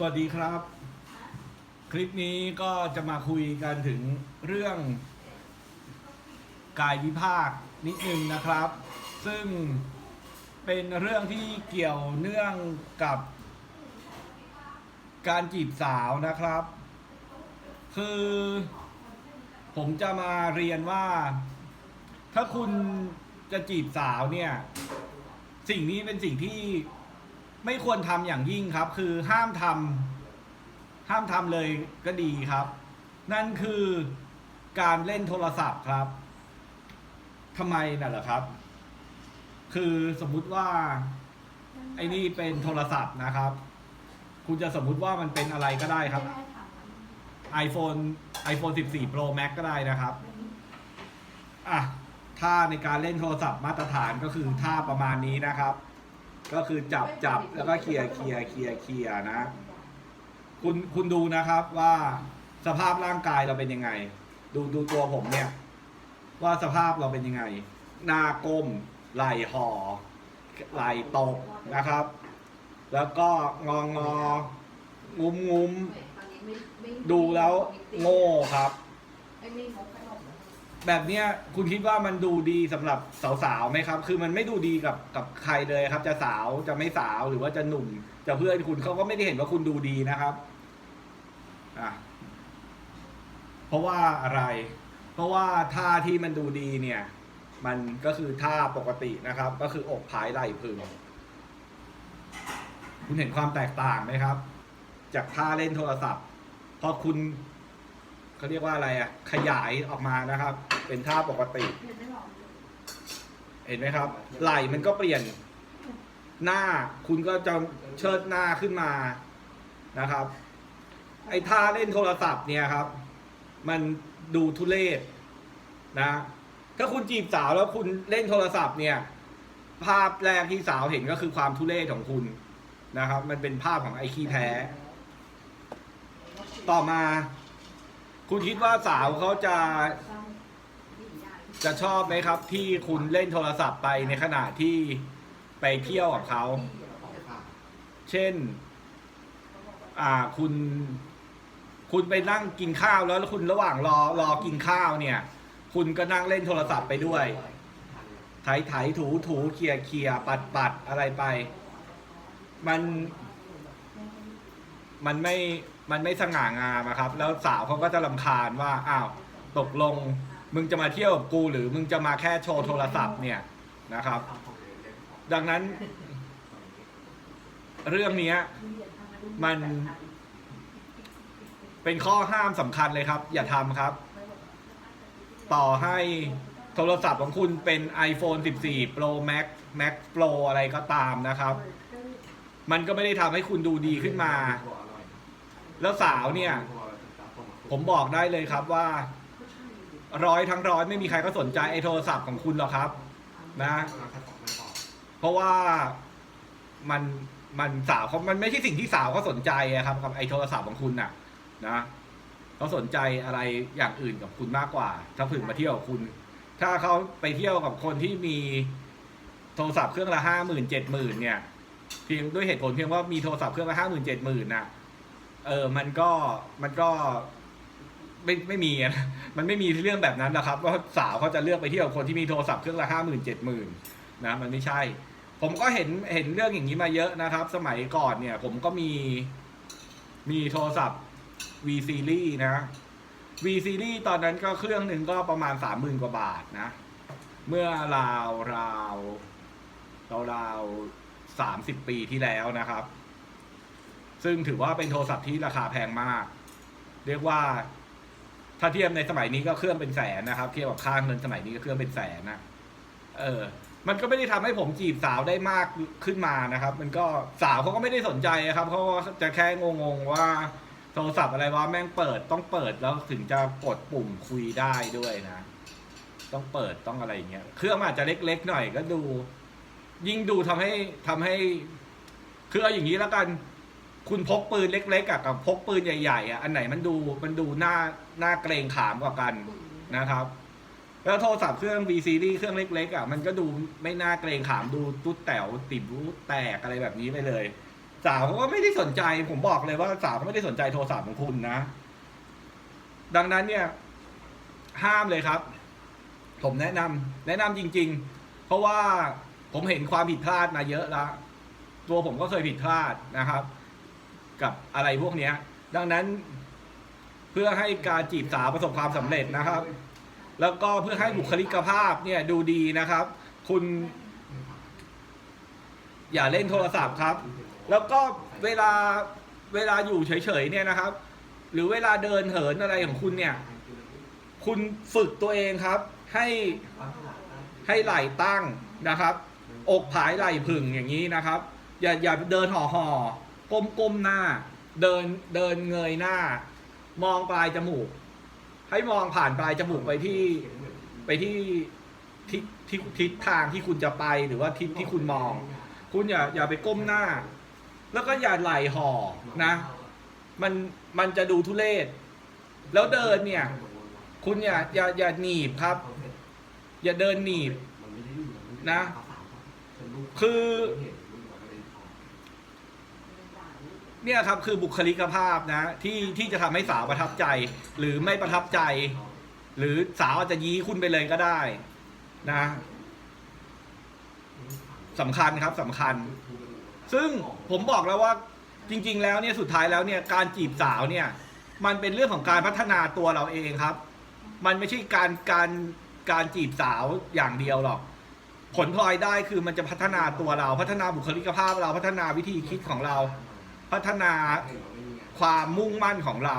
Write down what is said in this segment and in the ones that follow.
สวัสดีครับ คลิปนี้ก็จะมาคุยกันถึงเรื่อง กายวิภาคนิดนึงนะครับ ซึ่งเป็นเรื่องที่เกี่ยวเนื่องกับ การจีบสาวนะครับ คือ ผมจะมาเรียนว่า ถ้าคุณจะจีบสาวเนี่ย สิ่งนี้เป็นสิ่งที่ ไม่ควรทำอย่างยิ่งครับ คือห้ามทำห้ามทำเลยก็ดีครับ นั่นคือการเล่นโทรศัพท์ครับทำไมน่ะเหรอครับ คือสมมุติว่า ไอ้นี่เป็นโทรศัพท์นะครับ คุณจะสมมุติว่ามันเป็นอะไรก็ได้ครับ iPhone iPhone 14 Pro Max ก็ได้นะครับ อะ ท่าในการเล่นโทรศัพท์มาตรฐานก็คือท่าประมาณนี้นะครับ ก็คือจับจับแล้วก็เคลียร์เคลียร์เคลียร์เคลียร์นะ คุณคุณดูนะครับว่าสภาพร่างกายเราเป็นยังไง ดูดูตัวผมเนี่ย ว่าสภาพเราเป็นยังไง หน้าก้มไหลห่อไหลตกนะครับ แล้วก็งองงงุ้มงุ้มดูแล้วโง่ครับ แบบเนี้ยคุณคิดว่ามันดูดีสำหรับสาวๆไหมครับ คือมันไม่ดูดีกับกับใครเลยครับ จะสาวจะไม่สาวหรือว่าจะหนุ่ม จะเพื่อนคุณเขาก็ไม่ได้เห็นว่าคุณดูดีนะครับอะเพราะว่าอะไร เพราะว่าท่าที่มันดูดีเนี่ย มันก็คือท่าปกตินะครับ ก็คืออกผายไหล่พึงคุณเห็นความแตกต่างไหมครับ จากท่าเล่นโทรศัพท์พอคุณเขาเรียกว่าอะไรอะขยายออกมานะครับ เป็นท่าปกติ เห็นไหมครับ ไหล่มันก็เปลี่ยน หน้าคุณก็จะเชิดหน้าขึ้นมานะครับ ไอ้ท่าเล่นโทรศัพท์เนี่ยครับ มันดูทุเลศนะ ถ้าคุณจีบสาวแล้วคุณเล่นโทรศัพท์เนี่ย ภาพแรกที่สาวเห็นก็คือความทุเลศของคุณนะครับ มันเป็นภาพของไอ้ขี้แพ้ ต่อมา คุณคิดว่าสาวเขาจะ จะชอบไหมครับ ที่คุณเล่นโทรศัพท์ไปในขณะที่ไปเที่ยวกับเขา เช่น อ่าคุณ คุณไปนั่งกินข้าวแล้วแล้วคุณระหว่างรอรอกินข้าวเนี่ย คุณก็นั่งเล่นโทรศัพท์ไปด้วยไถไถถูถูเคลียเคลียปัดปัดอะไรไป มัน มันไม่มันไม่สง่างามอะครับ แล้วสาวเขาก็จะลำคาญว่าอ้าวตกลง มึงจะมาเที่ยวกับกูหรือมึงจะมาแค่โชว์โทรศัพท์เนี่ยนะครับ ดังนั้น เรื่องเนี้ย มัน เป็นข้อห้ามสำคัญเลยครับ อย่าทำครับ ต่อให้โทรศัพท์ของคุณเป็น iPhone 14 Pro Max Max Pro อะไรก็ตามนะครับ มันก็ไม่ได้ทำให้คุณดูดีขึ้นมา แล้วสาวเนี่ย ผมบอกได้เลยครับว่า ร้อยทั้งร้อยไม่มีใครก็สนใจไอ้โทรศัพท์ของคุณหรอกครับ นะ เพราะว่ามันมันสาวเขามันไม่ใช่สิ่งที่สาวเขาสนใจอะครับกับไอ้โทรศัพท์ของคุณน่ะ นะเขาสนใจอะไรอย่างอื่นกับคุณมากกว่า ถ้าถึงมาเที่ยวกับคุณ ถ้าเขาไปเที่ยวกับคนที่มีโทรศัพท์เครื่องละห้าหมื่นเจ็ดหมื่นเนี่ย เพียงด้วยเหตุผลเพียงว่ามีโทรศัพท์เครื่องละห้าหมื่นเจ็ดหมื่นน่ะ เออ มันก็มันก็ ไม่ไม่มีอะมันไม่มีเรื่องแบบนั้นนะครับว่าสาวเขาจะเลือกไปเที่ยวคนที่มีโทรศัพท์เครื่องละห้าหมื่นเจ็ดหมื่นนะมันไม่ใช่ ผมก็เห็นเห็นเรื่องอย่างนี้มาเยอะนะครับ สมัยก่อนเนี่ย ผมก็มีมีโทรศัพท์ V series นะ V series ตอนนั้นก็เครื่องหนึ่งก็ประมาณสามหมื่นกว่าบาทนะ เมื่อราวราวราวราวสามสิบปีที่แล้วนะครับ ซึ่งถือว่าเป็นโทรศัพท์ที่ราคาแพงมาก เรียกว่า ถ้าเทียบในสมัยนี้ก็เครื่องเป็นแสนนะครับเทียบกับค่าเงินสมัยนี้ก็เครื่องเป็นแสนนะเออ มันก็ไม่ได้ทำให้ผมจีบสาวได้มากขึ้นมานะครับ มันก็สาวเขาก็ไม่ได้สนใจครับเขาก็จะแค่งงๆว่าโทรศัพท์อะไรวะแม่งเปิดต้องเปิดแล้วถึงจะกดปุ่มคุยได้ด้วยนะ ต้องเปิดต้องอะไรอย่างเงี้ยเครื่องอาจจะเล็กๆหน่อยก็ดู ยิ่งดูทำให้ทำให้คือเอาอย่างนี้แล้วกัน คุณพกปืนเล็กๆอะกับพกปืนใหญ่ๆอะอันไหนมันดูมันดูหน้าหน้าเกรงขามกว่ากันนะครับ แล้วโทรศัพท์เครื่อง V series เครื่องเล็กๆอะมันก็ดูไม่น่าเกรงขามดูตุ๊ดแต๋วติดรูแตกอะไรแบบนี้ไปเลย สาวเขาก็ไม่ได้สนใจ ผมบอกเลยว่าสาวเขาไม่ได้สนใจโทรศัพท์ของคุณนะ ดังนั้นเนี่ย ห้ามเลยครับ ผมแนะนำแนะนำจริง ๆ เพราะว่าผมเห็นความผิดพลาดมาเยอะแล้วตัวผมก็เคยผิดพลาดนะครับ กับอะไรพวกเนี้ย ดังนั้น เพื่อให้การจีบสาวประสบความสำเร็จนะครับ แล้วก็เพื่อให้บุคลิกภาพเนี่ยดูดีนะครับ คุณ อย่าเล่นโทรศัพท์ครับ แล้วก็เวลาเวลาอยู่เฉยๆเนี่ยนะครับ หรือเวลาเดินเหินอะไรของคุณเนี่ย คุณฝึกตัวเองครับ ให้ให้ไหล่ตั้งนะครับ อกผายไหล่ผึ่งอย่างนี้นะครับ อย่าอย่าเดินห่อห่อ ก้มก้มหน้า เดินเดินเงยหน้า มองปลายจมูก ให้มองผ่านปลายจมูกไปที่ไปที่ทิศทิศทิศทางที่คุณจะไปหรือว่าทิศที่คุณมอง คุณอย่าอย่าไปก้มหน้า แล้วก็อย่าไหลห่อนะ มันมันจะดูทุเรศแล้วเดินเนี่ย คุณอย่าอย่าอย่าหนีบครับ อย่าเดินหนีบนะ คือ เนี่ยครับคือบุคลิกภาพนะที่ที่จะทำให้สาวประทับใจ หรือไม่ประทับใจ หรือสาวอาจจะยี้คุณไปเลยก็ได้ นะสำคัญครับสำคัญ ซึ่งผมบอกแล้วว่าจริง ๆ แล้วเนี่ยสุดท้ายแล้วเนี่ยการจีบสาวเนี่ย มันเป็นเรื่องของการพัฒนาตัวเราเองครับ มันไม่ใช่การการการจีบสาวอย่างเดียวหรอก ผลพลอยได้คือมันจะพัฒนาตัวเรา พัฒนาบุคลิกภาพเราพัฒนาวิธีคิดของเรา พัฒนาความมุ่งมั่นของเรา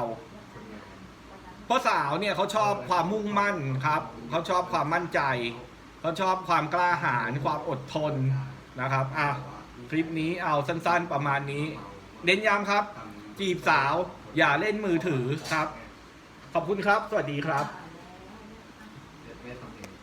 เพราะสาวเนี่ยเขาชอบความมุ่งมั่นครับ เขาชอบความมั่นใจ เขาชอบความกล้าหาญความอดทนนะครับอะคลิปนี้เอาสั้นๆประมาณนี้เน้นย้ำครับ จีบสาวอย่าเล่นมือถือครับ ขอบคุณครับ สวัสดีครับ